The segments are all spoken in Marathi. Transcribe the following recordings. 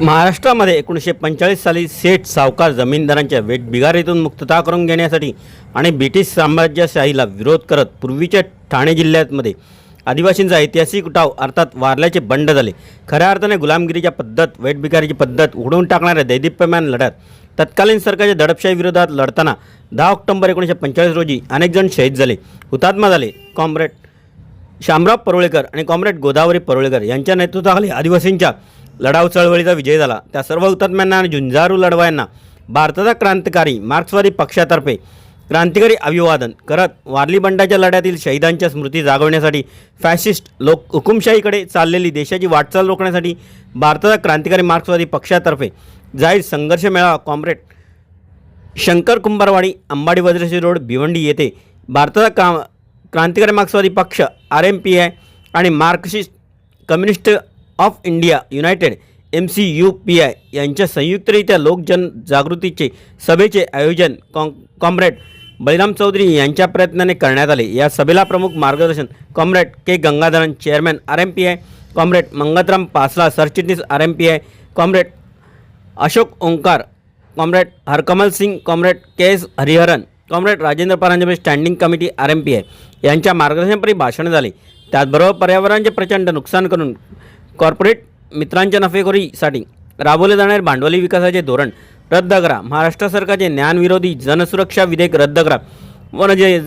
महाराष्ट्रामध्ये एकोणीसशे पंचेचाळीस साली सेठ सावकार जमीनदारांच्या वेठबिगारीतून मुक्तता करून घेण्यासाठी आणि ब्रिटिश साम्राज्यशाहीला विरोध करत पूर्वीच्या ठाणे जिल्ह्यामध्ये आदिवासींचा ऐतिहासिक उठाव अर्थात वारल्याचे बंड झाले. खऱ्या अर्थाने गुलामगिरीच्या पद्धत वेठबिगारीची पद्धत उडवून टाकणाऱ्या दैदिप्यमान लढ्यात तत्कालीन सरकारच्या दडपशाही विरोधात लढताना दहा ऑक्टोबर एकोणीसशे पंचेचाळीस रोजी अनेक जण शहीद झाले. हुतात्मा झाले कॉम्रेड शामराव परोळेकर आणि कॉम्रेड गोदावरी परोळेकर यांच्या नेतृत्वाखाली आदिवासींच्या लढाऊ चळवळीचा विजय झाला. त्या सर्व हुतात्म्यांना आणि झुंजारू लढवायांना भारताचा क्रांतिकारी मार्क्सवादी पक्षातर्फे क्रांतिकारी अभिवादन. करत वारली बंडाच्या लढ्यातील शहीदांच्या स्मृती जागवण्यासाठी फॅसिस्ट लोक हुकुमशाहीकडे चाललेली देशाची वाटचाल रोखण्यासाठी भारताचा क्रांतिकारी मार्क्सवादी पक्षातर्फे जाहीर संघर्ष मेळावा. कॉम्रेड शंकर कुंभारवाडी अंबाडी वज्रशी रोड भिवंडी येथे भारताचा क्रा क्रांतिकारी मार्क्सवादी पक्ष आर एम पी आय आणि marxist communist of India united M C U P I यांच्या संयुक्तरित्या लोकजन जागृतीचे सभेचे आयोजन कॉम कॉम्रेड बलिराम चौधरी यांच्या प्रयत्नाने करण्यात आले. या सभेला प्रमुख मार्गदर्शन comrade K. Gangadharan chairman R M P I comrade Mangatram Pasla सरचिटणीस R M P I comrade Ashok Omkar comrade Harkamal Singh comrade K S Hariharan comrade Rajendra Paranjape standing committee R M P I यांच्या मार्गदर्शनपरी भाषण झाले. त्याचबरोबर पर्यावरणाचे प्रचंड नुकसान करून कॉर्पोरेट मित्रांच्या नफेखोरीसाठी राबवले जाणारे भांडवली विकासाचे धोरण रद्द करा. महाराष्ट्र सरकारचे ज्ञानविरोधी जनसुरक्षा विधेयक रद्द करा. वनजे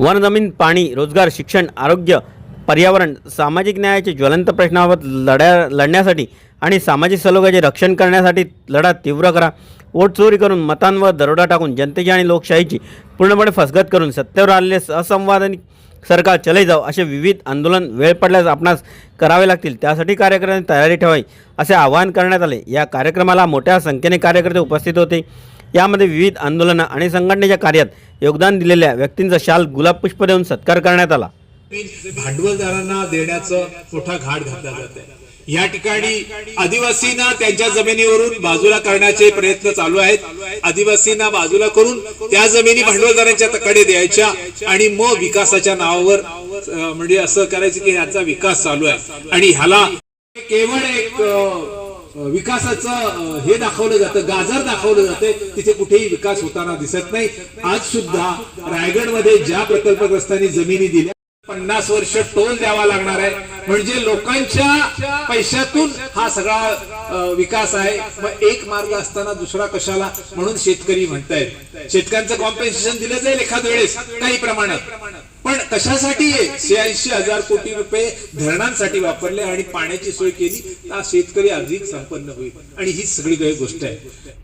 वन जमीन पाणी रोजगार शिक्षण आरोग्य पर्यावरण सामाजिक न्यायाचे ज्वलंत प्रश्नाबाबत लढ्या लढण्यासाठी आणि सामाजिक सलोख्याचे रक्षण करण्यासाठी लढा तीव्र करा. वोट चोरी करून मतांवर दरोडा टाकून जनतेची आणि लोकशाहीची पूर्णपणे फसगत करून सत्तेवर आलेले असंवादानी सरकार चले जाओ असे विविध आंदोलन वेळ पडल्यास आपणास करावे लागतील. त्यासाठी कार्यकर्त्यांनी तयारी ठेवावी असे आवाहन करण्यात आले. या कार्यक्रमाला मोठ्या संख्येने कार्यकर्ते उपस्थित होते. यामध्ये विविध आंदोलनं आणि संघटनेच्या कार्यात योगदान दिलेल्या व्यक्तींचा शाल गुलाब पुष्प देऊन सत्कार करण्यात आला. भांडवलदारांना देण्याचं मोठा घाट घातला जात आहे या ठिकाणी आदिवासींना त्यांच्या जमिनीवरून बाजूला करण्याचे प्रयत्न चालू आहेत. आदिवासींना बाजूला करून त्या जमिनी भांडवलदारांच्या कडे द्यायच्या आणि मग विकासाच्या नावावर म्हणजे असं करायचं की ह्याचा विकास चालू आहे. आणि ह्याला केवळ एक विकासाचं हे दाखवलं जातं गाजर दाखवलं जातं तिथे कुठेही विकास होताना दिसत नाही. आज सुद्धा रायगडमध्ये ज्या प्रकल्पग्रस्तांनी जमिनी दिल्या पन्नास वर्ष टोल द्यावा लागणार आहे. म्हणजे लोकांच्या पैशातून हा सगळा विकास आहे. मग एक मार्ग असताना दुसरा कशाला? म्हणून शेतकरी म्हणतायत. शेतकऱ्यांचं कॉम्पेन्सेशन दिलं जाईल एखाद्या वेळेस काही प्रमाणात. पण कशासाठी शहाऐंशी हजार कोटी रुपये धरणांसाठी वापरले आणि पाण्याची सोय केली तर शेतकरी अधिक संपन्न होईल. आणि ही सगळी काही गोष्ट आहे.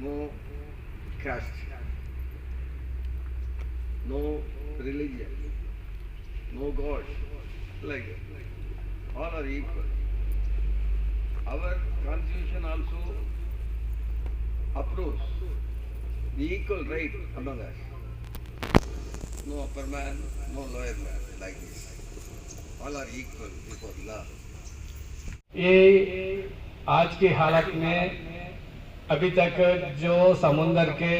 No caste, no religion, no God, like that. all are equal. Our constitution also approves the equal right among us. No upper man, no lower man, like this. All are equal before law. ये आज की हालत में अभी तक जो समुंदर के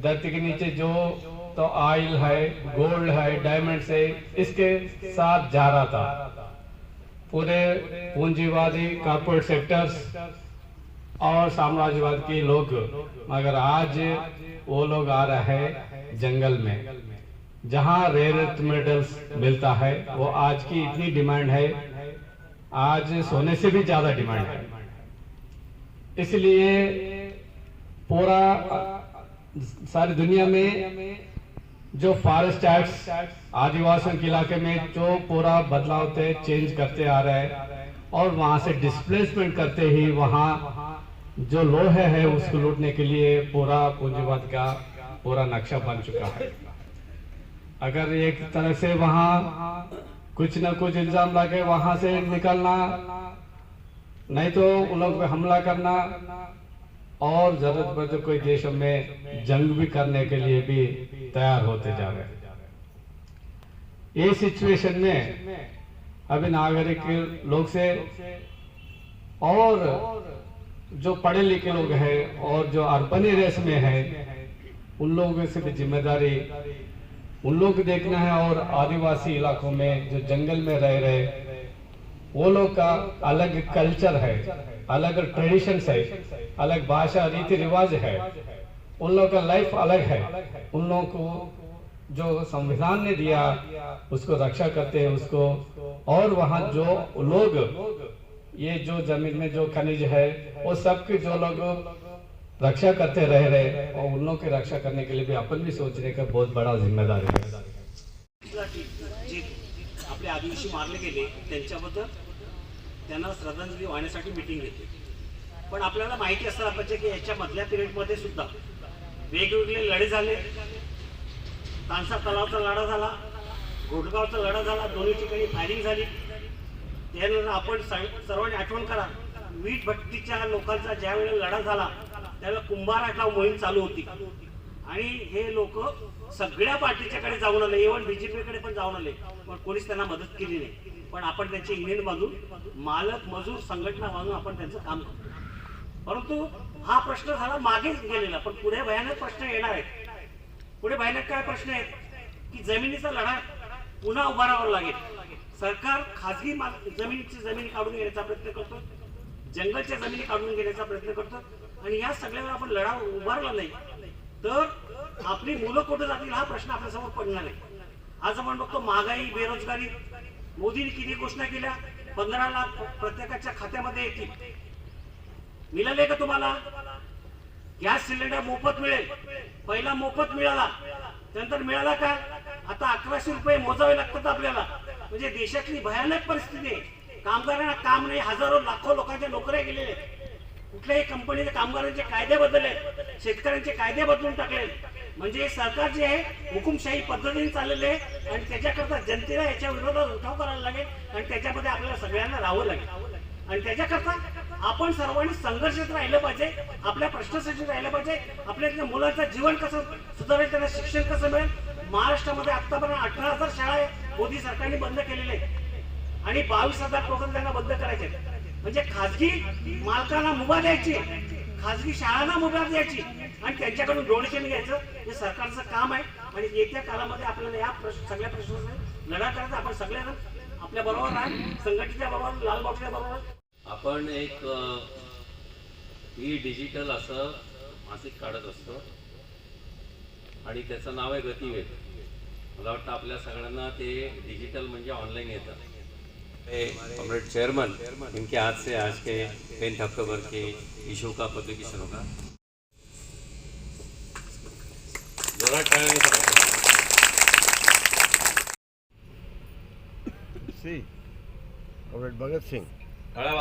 धरती के नीचे जो तो ऑयल है गोल्ड है डायमंड है, इसके साथ जा रहा था। पूरे पूंजीवादी कॉर्पोरेट सेक्टर्स और साम्राज्यवाद के लोग, मगर आज वो लोग आ रहे हैं जंगल में, जहाँ रेयर मेटल्स मिलता है। वो आज की इतनी डिमांड है, आज सोने से भी ज़्यादा डिमांड है। इसलिए पूरा सारी दुनिया में जो फॉरेस्ट एक्ट आदिवासियों के इलाके में जो पूरा बदलाव थे चेंज करते आ रहे हैं और वहाँ से डिस्प्लेसमेंट करते ही वहाँ जो लोहे है उसको लूटने के लिए पूरा पूंजीवाद का पूरा नक्शा बन चुका है। अगर एक तरह से वहाँ कुछ ना कुछ इल्ज़ाम लगे वहाँ से निकलना नहीं तो उन लोग पे हमला करना और ज़रूरत पड़े तो कोई देशों में जंग भी करने के लिए भी तैयार होते जा रहे ये सिचुएशन में अभी नागरिक लोग से और जो पढ़े लिखे लोग हैं और जो अर्बन एरियाज़ में है, उन लोगों से भी ज़िम्मेदारी, उन लोग देखना है और आदिवासी इलाकों में जो जंगल में रह रहे वो लोग का अलग कल्चर है, अलग ट्रेडिशन है, अलग भाषा रीति रिवाज है। उन लोग का लाइफ अलग है। उन लोगों को जो संविधान ने दिया, उसको रक्षा करते हैं, उसको। और वहाँ जो लोग, ये जो ज़मीन में जो खनिज है, वो सबके जो लोग रक्षा करते रह रहे और उन लोगों की रक्षा करने के लिए भी अपन भी सोचने का बहुत बड़ा ज़िम्मेदारी है। आपले आदिवासी मारले गेले त्यांच्याबद्दल त्यांना श्रद्धांजली वाहण्यासाठी मिटिंग घेतली. पण आपल्याला माहिती असताना पाहिजे की याच्या मधल्या पिरियडमध्ये सुद्धा वेगवेगळे लढे झाले. तानसा तलावचा लढा झाला घोटगावचा लढा झाला दोन्ही ठिकाणी फायरिंग झाली. त्यानंतर आपण सर्वांनी आठवण करा वीट भट्टीच्या लोकांचा ज्या वेळेला लढा झाला त्यावेळेला कुंभार मोहीम चालू होती. आणि हे लोक सगळ्या पार्टीच्याकडे जाऊन आले. इव्हन बीजेपीकडे पण जाऊन आले. पण कोणीच त्यांना मदत केली नाही. पण आपण त्यांचे युनियन बांधून मालक मजूर संघटना बांधून आपण त्यांचं काम करतो. परंतु हा प्रश्न झाला मागेच गेलेला. पण पुढे भयानक प्रश्न येणार आहेत. पुढे भयानक काय प्रश्न आहेत? की जमिनीचा लढा पुन्हा उभारावा लागेल. सरकार खाजगी माल- जमिनीची जमीन काढून घेण्याचा प्रयत्न करतो. जंगलच्या जमिनी काढून घेण्याचा प्रयत्न करतो. आणि या सगळ्यावर आपण लढा उभारला नाही तर आपली मुलं कुठे जातील हा प्रश्न आपल्यासमोर पडणार नाही आज आपण बघतो महागाई बेरोजगारी मोदींनी किती घोषणा केल्या पंधरा लाख प्रत्येकाच्या खात्यामध्ये येतील. मिळाले का तुम्हाला? गॅस सिलेंडर मोफत मिळेल. पहिला मोफत मिळाला. त्यानंतर मिळाला का? आता अकराशे रुपये मोजावे लागतात आपल्याला. म्हणजे देशातली भयानक परिस्थिती आहे. कामगारांना काम नाही हजारो लाखो लोकांच्या नोकऱ्या गेलेल्या आहेत. कुठल्याही कंपनीचे कामगारांचे कायदे बदलले शेतकऱ्यांचे कायदे बदलून टाकले. म्हणजे सरकार जे आहे हुकुमशाही पद्धतीने चाललेले आहे आणि त्याच्याकरता जनतेला याच्या विरोधात उठाव करायला लागेल आणि त्याच्यामध्ये आपल्याला सगळ्यांना राहावं लागेल. आणि त्याच्याकरता आपण सर्वांनी संघर्षात राहिलं पाहिजे आपल्या प्रश्नासाठी राहिलं पाहिजे आपल्या मुलांचं जीवन कसं सुधारेल त्यांना शिक्षण कसं मिळेल? महाराष्ट्रामध्ये आतापर्यंत अठरा हजार शाळा आहे, मोदी सरकारने बंद केलेले आहेत. आणि बावीस हजार त्यांना बंद करायचे आहेत. म्हणजे खाजगी मालकांना मुभा द्यायची खाजगी शाळांना मुभा द्यायची आणि त्यांच्याकडून डोनेशन घ्यायचं हे सरकारचं काम आहे. आणि येत्या काळामध्ये आपल्याला या प्रश्न सगळ्या प्रश्नाचा लढा करायचा. आपण सगळ्यांना आपल्या बरोबर आहे संघटनेच्या बरोबर लाल बॉक्सच्या बरोबर. आपण एक ई डिजिटल असं मासिक काढत असतो. आणि त्याचं नाव आहे गतिवेग. मला वाटतं आपल्या सगळ्यांना ते डिजिटल म्हणजे ऑनलाइन येतं. कॉमरेड चेयरमैन इनके हाथ से आज के टेंथ अक्टूबर के इशू का पब्लिकेशन होगा। कॉम्रेड भगत सिंग टाळ्या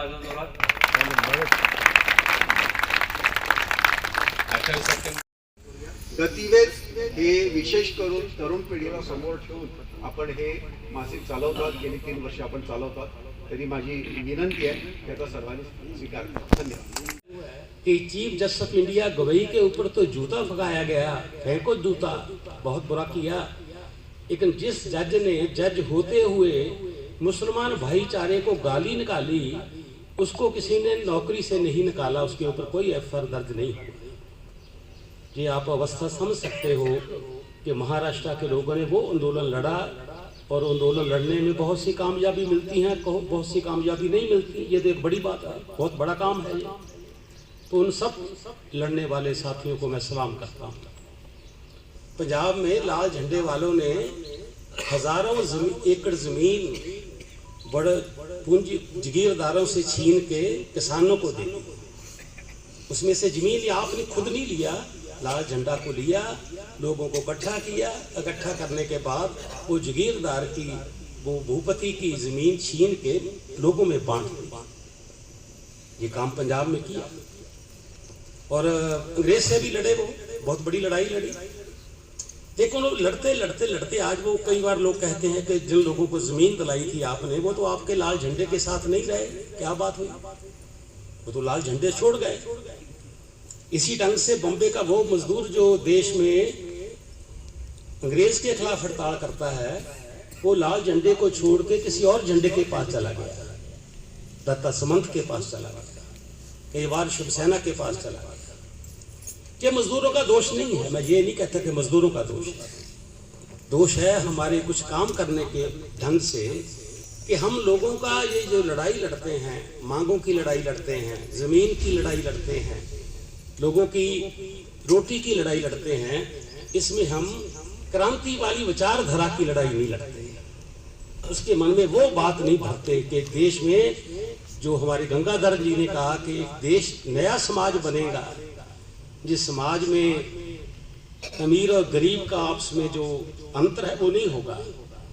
गतिवेग हे विशेष करून तरुण पिढीला समोर ठेवून आपण हे मासिक चालवतात, गेली तीन वर्ष आपण चालवतात, तरी माझी विनंती आहे, त्याचा सर्वांनी स्वीकार करा. धन्यवाद. कि chief justice of India Gavai के ऊपर तो जूता भगाया गया, फेंको जूता, बहुत बुरा किया। लेकिन जिस जज ने, जज होते हुए मुसलमान भाईचारे को गाली निकाली, उसको किसी ने नौकरी से नहीं निकाला, उसके ऊपर कोई एफआर दर्ज नहीं हुआ। ये आप अवस्था समझ सकते हो कि महाराष्ट्र के लोगों ने वो आंदोलन लड़ा और आंदोलन लड़ने में बहुत सी कामयाबी मिलती हैं बहुत सी कामयाबी नहीं मिलती ये तो एक बड़ी बात है बहुत बड़ा काम है ये। तो उन सब लड़ने वाले साथियों को मैं सलाम करता हूँ। पंजाब में लाल झंडे वालों ने हज़ारों जमी, एकड़ ज़मीन बड़े पूंजी जगीरदारों से छीन के किसानों को दी। उसमें से ज़मीन आपने खुद नहीं लिया लाल झंडा को लिया, लोगों को इकट्ठा किया। इकट्ठा करने के बाद वो जगीरदार की, वो भूपति की ज़मीन छीन के लोगों में बांट दी। ये काम पंजाब में किया। और, अंग्रेज़ से भी लड़े वो। बहुत बड़ी लड़ाई लड़ी। लेकिन वो लड़ते लड़ते लड़ते आज वो कई बार लोग कहते हैं कि जिन लोगों को ज़मीन दिलाई थी आपने, वो तो आपके लाल झंडे के साथ नहीं रहे। क्या बात हुई? वो तो लाल झंडे छोड़ गए। इसी ढंग से बॉम्बे का वो मजदूर जो देश में अंग्रेज़ के खिलाफ हड़ताल करता है, वो लाल झंडे को छोड़ के किसी और झंडे के पास चला गया। दत्ता समंत के पास चला गया। कई बार शिवसेना के पास चला गया। ये मजदूरों का दोष नहीं है, मैं ये नहीं कहता कि मजदूरों का दोष है। दोष है हमारे कुछ काम करने के ढंग से कि हम लोगों का ये जो लड़ाई लड़ते हैं, मांगों की लड़ाई लड़ते हैं, ज़मीन की लड़ाई लड़ते हैं लोगों की रोटी की लड़ाई लड़ते हैं, इसमें हम क्रांति वाली विचारधारा की लड़ाई नहीं लड़ते। उसके मन में वो बात नहीं भरते कि देश में जो हमारे गंगाधर जी ने कहा कि देश, नया समाज बनेगा, जिस समाज में अमीर और गरीब का आपस में जो अंतर है वो नहीं होगा।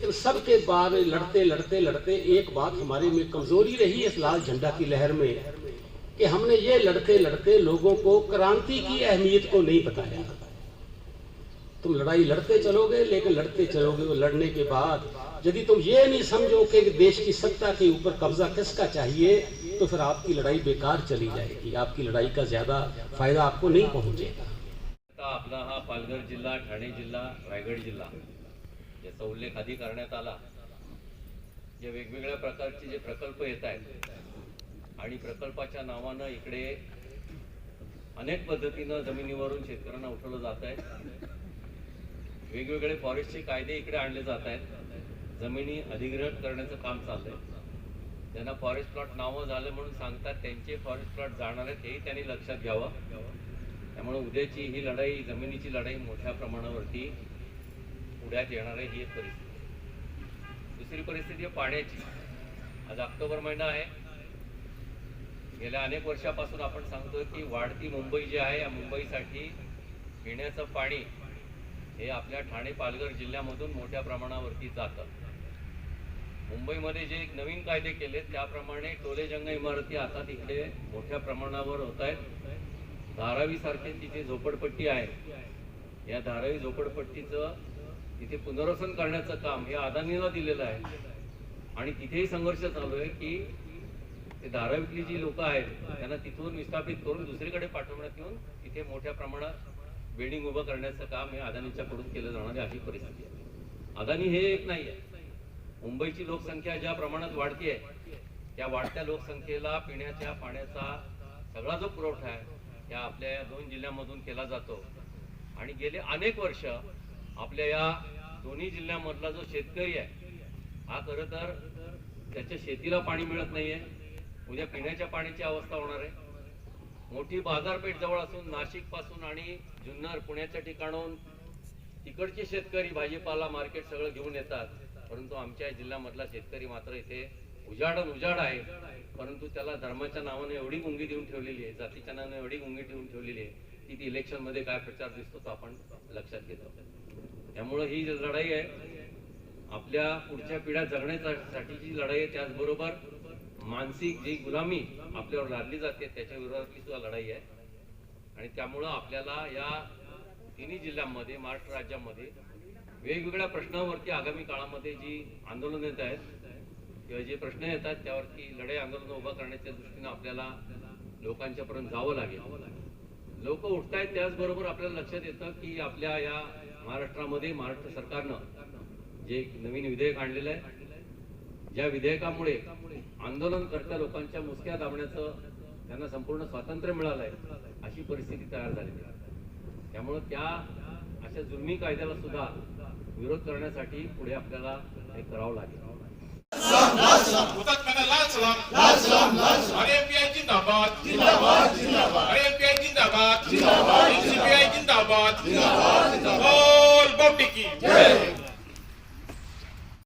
इन सब के बाद लड़ते लड़ते लड़ते एक बात हमारे में कमज़ोरी रही, इस लाल झंडा की लहर में। कि हमने ये लड़ते लड़ते लोगों को क्रांति की अहमियत को नहीं बताया। तुम लड़ाई लड़ते चलोगे, लेकिन लड़ते चलोगे वो लड़ने के बाद यदि तुम ये नहीं समझो कि देश की सत्ता के ऊपर कब्जा किसका चाहिए तो फिर आपकी लड़ाई बेकार चली जाएगी। आपकी लड़ाई का ज़्यादा फ़ायदा आपको नहीं पहुंचेगा। आपला हा पालघर जिल्हा, ठाणे जिल्हा, रायगड जिल्हा उल्लेख आधी जे प्रकल्प आणि प्रकल्पाच्या नावानं इकडे अनेक पद्धतीनं जमिनीवरून शेतकऱ्यांना उठवलं जात आहे. वेगवेगळे फॉरेस्टचे कायदे इकडे आणले जात आहेत. जमिनी अधिग्रहण करण्याचं काम चाललंय. ज्यांना फॉरेस्ट प्लॉट नावं झालं म्हणून सांगतात त्यांचे फॉरेस्ट प्लॉट जाणार आहेत हेही त्यांनी लक्षात घ्यावं. त्यामुळे उद्याची ही लढाई जमिनीची लढाई मोठ्या प्रमाणावरती पुढ्यात येणार आहे ही एक परिस्थिती. दुसरी परिस्थिती आहे पाण्याची. आज ऑक्टोबर महिना आहे. गेल्या अनेक वर्षापासून आपण सांगतोय की वाढती मुंबई जी आहे या मुंबईसाठी पिण्याचं पाणी हे आपल्या ठाणे पालघर जिल्ह्यामधून मोठ्या प्रमाणावरती जातं. मुंबईमध्ये जे एक नवीन कायदे केले त्याप्रमाणे टोलेजंग इमारती आता तिकडे मोठ्या प्रमाणावर होत आहेत. धारावी सारखे तिथे झोपडपट्टी आहे. या धारावी झोपडपट्टीचं तिथे पुनर्वसन करण्याचं काम हे अदानीला दिलेलं आहे. आणि तिथेही संघर्ष चालू आहे की ते धारावीतली जी लोक आहेत त्यांना तिथून विस्थापित करून दुसरीकडे पाठवण्यात येऊन तिथे मोठ्या प्रमाणात बिल्डिंग उभं करण्याचं काम हे अदानीच्या कडून केलं जाणार अशी परिस्थिती आहे. अदानी हे एक नाही आहे. मुंबईची लोकसंख्या ज्या प्रमाणात वाढतीये त्या वाढत्या लोकसंख्येला पिण्याच्या पाण्याचा सगळा जो पुरवठा आहे त्या आपल्या या दोन जिल्ह्यामधून केला जातो. आणि गेले अनेक वर्ष आपल्या या दोन्ही जिल्ह्यामधला जो शेतकरी आहे हा खरं तर त्याच्या शेतीला पाणी मिळत नाहीये. उद्या पिण्याच्या पाण्याची अवस्था होणार आहे. मोठी बाजारपेठ जवळ असून नाशिकपासून आणि जुन्नर पुण्याच्या ठिकाणून तिकडचे शेतकरी भाजीपाला मार्केट सगळं घेऊन येतात. परंतु आमच्या जिल्ह्यामधला शेतकरी मात्र इथे उजाड उजाड आहे. परंतु त्याला धर्माच्या नावाने एवढी गुंगी देऊन ठेवलेली आहे जातीच्या नावाने एवढी गुंगी ठेवून ठेवलेली आहे की ती इलेक्शनमध्ये काय प्रचार दिसतो तो आपण लक्षात घेतो त्यामुळे ही जी लढाई आहे आपल्या पुढच्या पिढ्या जगण्यासाठीची लढाई आहे त्याचबरोबर मानसिक जी गुलामी आपल्यावर लादली जाते त्याच्या विरोधातली सुद्धा लढाई आहे. आणि त्यामुळं आपल्याला या तिन्ही जिल्ह्यांमध्ये महाराष्ट्र राज्यामध्ये वेगवेगळ्या प्रश्नावरती आगामी काळामध्ये जी आंदोलन येत आहेत किंवा जे प्रश्न येतात त्यावरती लढाई आंदोलन उभं करण्याच्या दृष्टीनं आपल्याला लोकांच्या पर्यंत जावं लागेल. लोक उठतायत त्याचबरोबर आपल्याला लक्षात येतं की आपल्या या महाराष्ट्रामध्ये महाराष्ट्र सरकारनं जे नवीन विधेयक आणलेलं आहे ज्या विधेयकामुळे आंदोलनकर्त्या लोकांच्या मुसक्या दाबण्याचं त्यांना संपूर्ण स्वातंत्र्य मिळालं आहे अशी परिस्थिती तयार झालेली आहे. त्यामुळं त्या अशा जुलमी कायद्याला सुद्धा विरोध करण्यासाठी पुढे आपल्याला हे करावं लागेल. जिंदाबाद.